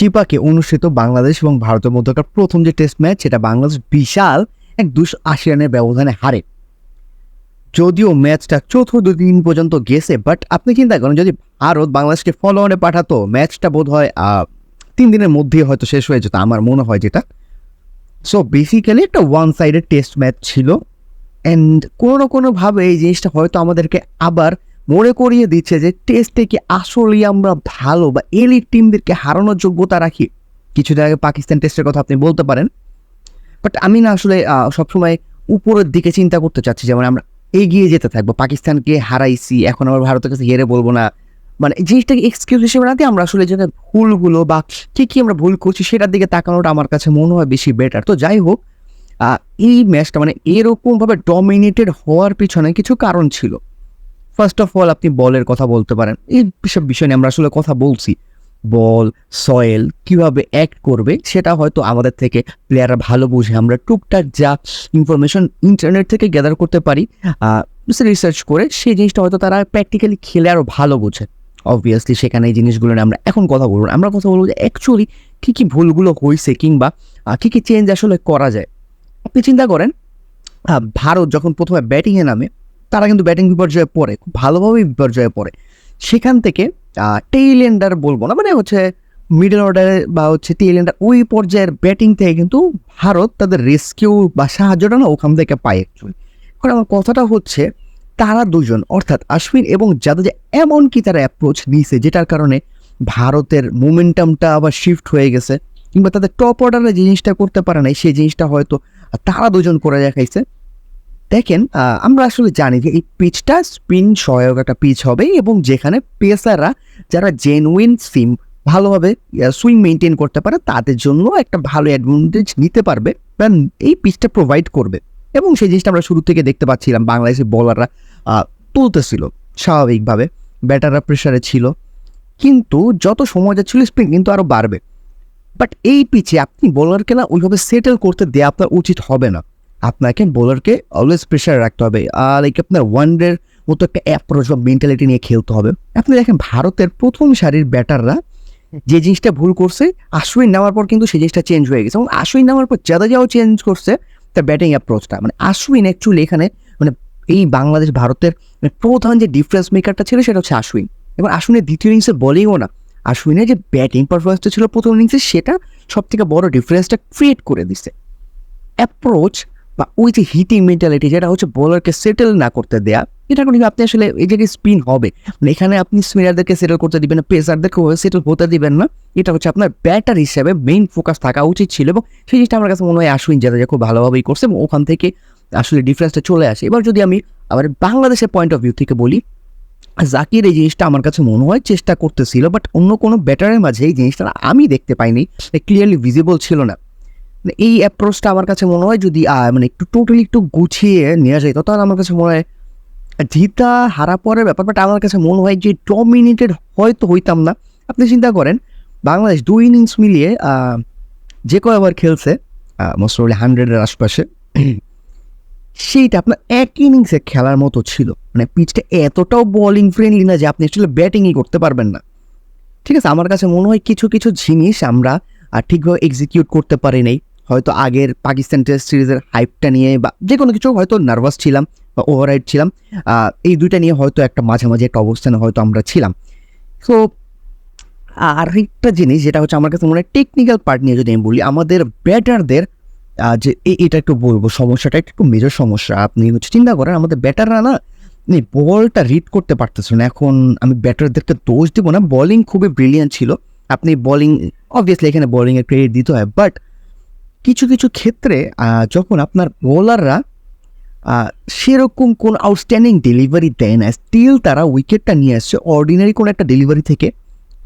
চিপাকে অনুষ্ঠিত বাংলাদেশ এবং ভারতের মধ্যকার প্রথম যে টেস্ট ম্যাচ সেটা বাংলাদেশ বিশাল এক দুশো আশি রানের ব্যবধানে হারে। যদিও ম্যাচটা চতুর্থ দিন পর্যন্ত গেছে বাট আপনি চিন্তা করেন, যদি ভারত বাংলাদেশকে ফলো অনে পাঠাতো ম্যাচটা বোধ হয় তিন দিনের মধ্যেই হয়তো শেষ হয়ে যেত, আমার মনে হয় যেটা। সো বেসিক্যালি একটা ওয়ান সাইডেড টেস্ট ম্যাচ ছিল অ্যান্ড কোনো না কোনোভাবে এই জিনিসটা হয়তো আমাদেরকে আবার মনে করিয়ে দিচ্ছে যে টেস্টে কি আসলেই আমরা ভালো বা এলিট টিমদেরকে হারানোর যোগ্যতা রাখি? কিছুদিন আগে পাকিস্তান টেস্টের কথা আপনি বলতে পারেন। বাট আমি না আসলে সবসময় উপরের দিকে চিন্তা করতে চাচ্ছি, যেমন আমরা এগিয়ে যেতে থাকব, পাকিস্তানকে হারাইছি, এখন আবার ভারতের কাছে হেরে বলব না। মানে জিনিসটাকে এক্সকিউজ হিসেবে না দিয়ে আমরা আসলে যে ভুলগুলো বা কি কি আমরা ভুল করছি সেটার দিকে তাকানোটা আমার কাছে মনে হয় বেশি বেটার তো যাই হোক এই ম্যাচটা মানে এরকমভাবে ডমিনেটেড হওয়ার পিছনে কিছু কারণ ছিল। ফার্স্ট অফ অল আপনি বলের কথা বলতে পারেন। এই সব বিষয় নিয়ে আমরা আসলে কথা বলছি। বল সয়েল কীভাবে অ্যাক্ট করবে, সেটা হয়তো আমাদের থেকে প্লেয়াররা ভালো বুঝে। আমরা টুকটাক যা ইনফরমেশন ইন্টারনেট থেকে গ্যাদার করতে পারি রিসার্চ করে, সেই জিনিসটা হয়তো তারা প্র্যাকটিক্যালি খেলে আরও ভালো বোঝে। অবভিয়াসলি সেখানে এই জিনিসগুলো নিয়ে আমরা এখন কথা বলব। আমরা কথা বলব যে অ্যাকচুয়ালি কী কী ভুলগুলো হয়েছে কিংবা কী কী চেঞ্জ আসলে করা যায়। আপনি চিন্তা করেন ভারত যখন প্রথমে ব্যাটিংয়ে নামে তারা কিন্তু ব্যাটিং বিপর্যয়ে পড়ে, খুব ভালোভাবেই বিপর্যয়ে পড়ে। সেখান থেকে টেইল এন্ডার বলব না মানে হচ্ছে মিডল অর্ডারে বা হচ্ছে টেইল এন্ডার ওই পর্যায়ের ব্যাটিং থেকে কিন্তু ভারত তাদের রেস্কিউ বা সাহায্যটা না ওখান থেকে পায় অ্যাকচুয়ালি এখন আমার কথাটা হচ্ছে, তারা দুজন, অর্থাৎ আশ্বিন এবং জাদেজা এমন কি তারা অ্যাপ্রোচ নিয়েছে, যেটার কারণে ভারতের মোমেন্টামটা আবার শিফট হয়ে গেছে, কিংবা তাদের টপ অর্ডারে যে জিনিসটা করতে পারে নাই, সেই জিনিসটা হয়তো তারা দুজন করে দেখাইছে। দেখেন আমরা আসলে জানি যে এই পিচটা স্পিন সহায়ক একটা পিচ হবে এবং যেখানে পেসাররা যারা জেনুইন সিম ভালোভাবে সুইং মেনটেন করতে পারে, তাদের জন্য একটা ভালো অ্যাডভান্টেজ নিতে পারবে বা এই পিচটা প্রোভাইড করবে। এবং সেই জিনিসটা আমরা শুরু থেকে দেখতে পাচ্ছিলাম বাংলাদেশের বলাররা তুলতেছিল, স্বাভাবিকভাবে ব্যাটাররা প্রেশারে ছিল। কিন্তু যত সময় যাচ্ছিল, স্পিন কিন্তু আরও বাড়বে। বাট এই পিচে আপনি বোলারকে না ওইভাবে সেটেল করতে দেওয়া আপনার উচিত হবে না। আপনাকে বোলারকে অলওয়েজ প্রেশার রাখতে হবে। আর লাইক আপনার ওয়ানডের মতো একটা অ্যাপ্রোচ বা মেন্টালিটি নিয়ে খেলতে হবে। আপনি দেখেন ভারতের প্রথম সারির ব্যাটাররা যে জিনিসটা ভুল করছে আশ্বিন নেওয়ার পর কিন্তু সেই জিনিসটা চেঞ্জ হয়ে গেছে। এবং আশ্বিন নেওয়ার পর যাও চেঞ্জ করছে, তার ব্যাটিং অ্যাপ্রোচটা মানে আশ্বিন অ্যাকচুয়ালি এখানে মানে এই বাংলাদেশ ভারতের প্রধান যে ডিফারেন্স মেকারটা ছিল সেটা হচ্ছে আশ্বিন এবং আশ্বিনের দ্বিতীয় ইনিংসে বলিংও না। আশ্বিনের যে ব্যাটিং পারফরমেন্সটা ছিল প্রথম ইনিংসে সেটা সব থেকে বড় ডিফারেন্সটা ক্রিয়েট করে দিছে। অ্যাপ্রোচ বা ওই যে হিটিং মেন্টালিটি যেটা হচ্ছে বোলারকে সেটেল না করতে দেয়া, এটা কোনো আপনি আসলে এই জায়গায় স্পিন হবে। মানে এখানে আপনি স্পিনারদেরকে সেটেল করতে দিবেন না পেসারদেরকে সেটেল হতে দিবেন না। এটা হচ্ছে আপনার ব্যাটার হিসেবে মেইন ফোকাস থাকা উচিত ছিল এবং সেই জিনিসটা আমার কাছে মনে হয় আশ্বিন যাদা খুব ভালোভাবেই করছে এবং ওখান থেকে আসলে ডিফারেন্সটা চলে আসে। এবার যদি আমি আবার বাংলাদেশের পয়েন্ট অফ ভিউ থেকে বলি, জাকির এই জিনিসটা আমার কাছে মনে হয় চেষ্টা করতেছিল বাট অন্য কোনো ব্যাটারের মাঝে এই জিনিসটা আমি দেখতে পাইনি ক্লিয়ারলি ভিজিবল ছিল না। মানে এই অ্যাপ্রোচটা আমার কাছে মনে হয় যদি মানে একটু টোটালি একটু গুছিয়ে নেওয়া যেত তাহলে আমার কাছে মনে হয়, জিতা হারা পরের ব্যাপার বাট আমার কাছে মনে হয় যে ডমিনেটেড হয়তো হইতাম না। আপনি চিন্তা করেন, বাংলাদেশ দুই ইনিংস মিলিয়ে যে কয়বার খেলছে মোস্ট হান্ড্রেডের আশপাশে, সেইটা আপনার এক ইনিংসে খেলার মতো ছিল। মানে পিচটা এতটাও বোলিং ফ্রেন্ডলি না যে আপনি আসলে ব্যাটিংই করতে পারবেন না। ঠিক আছে, আমার কাছে মনে হয় কিছু কিছু জিনিস আমরা ঠিকভাবে এক্সিকিউট করতে পারি নাই। হয়তো আগের পাকিস্তান টেস্ট সিরিজের হাইপটা নিয়ে বা যে কোনো কিছু হয়তো নার্ভাস ছিলাম বা ওভাররাইড ছিলাম এই দুইটা নিয়ে হয়তো একটা মাঝামাঝি একটা অবস্থানে হয়তো আমরা ছিলাম। তো আরেকটা জিনিস যেটা হচ্ছে আমার কাছে মনে হয় টেকনিক্যাল পার্ট নিয়ে যদি আমি বলি, আমাদের ব্যাটারদের যে এটা একটু বলব, সমস্যাটা একটু মেজর সমস্যা। আপনি হচ্ছে চিন্তা করেন, আমাদের ব্যাটাররা না বলটা রিড করতে পারতেছে না। এখন আমি ব্যাটারদেরকে দোষ দিব না। বোলিং খুবই ব্রিলিয়ান্ট ছিল। আপনি বোলিং অবভিয়াসলি এখানে বোলিংয়ের ক্রেডিট দিতে হয় বাট কিছু কিছু ক্ষেত্রে যখন আপনার বোলাররা সেরকম কোন আউটস্ট্যান্ডিং ডেলিভারি দেয় না স্টিল তারা উইকেটটা নিয়ে আসছে অর্ডিনারি কোনো একটা ডেলিভারি থেকে,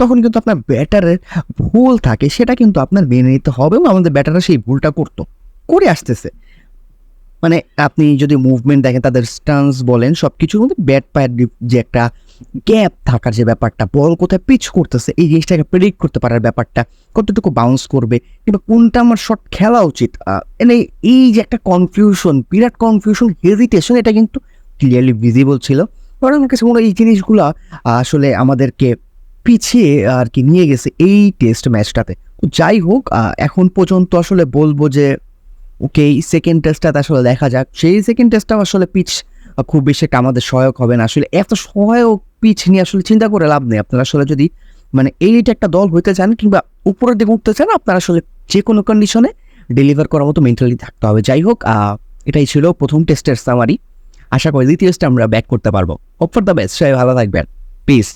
তখন কিন্তু আপনার ব্যাটারের ভুল থাকে, সেটা কিন্তু আপনার মেনে নিতে হবে এবং আমাদের ব্যাটাররা সেই ভুলটা করতো, করে আসতেছে। মানে আপনি যদি মুভমেন্ট দেখেন, তাদের স্টান্স বলেন সব কিছুর মধ্যে ব্যাট পায়ের যে একটা গ্যাপ থাকার যে ব্যাপারটা বল কোথায় পিচ করতেছে, এই জিনিসটাকে প্রেডিক্ট করতে পারার ব্যাপারটা, কতটুকু বাউন্স করবে, কিংবা কোনটা আমার শট খেলা উচিত মানে এই যে একটা কনফিউশন বিরাট কনফিউশন হেজিটেশন এটা কিন্তু ক্লিয়ারলি ভিজিবল ছিল। কারণ আমার কাছে মনে হয় এই জিনিসগুলো আসলে আমাদেরকে পিছিয়ে আর কি নিয়ে গেছে এই টেস্ট ম্যাচটাতে যাই হোক এখন পর্যন্ত আসলে বলব যে ওকে এই সেকেন্ড টেস্টটাতে আসলে দেখা যাক। সেই সেকেন্ড টেস্টটাও আসলে পিচ খুব বেশি একটা আমাদের সহায়ক হবে না। আসলে এত সহায়ক পিচ নিয়ে আসলে চিন্তা করে লাভ নেই। আপনারা আসলে যদি মানে এইটা একটা দল হইতে চান কিংবা উপরের দিকে উঠতে চান, আপনারা আসলে যে কোনো কন্ডিশনে ডেলিভার করার মতো মেন্টালি থাকতে হবে। যাই হোক এটাই ছিল প্রথম টেস্টের সামারি আশা করি দ্বিতীয় টেস্টে আমরা ব্যাক করতে পারব। হোপ ফর দ্য বেস্ট সবাই ভালো থাকবেন। পিস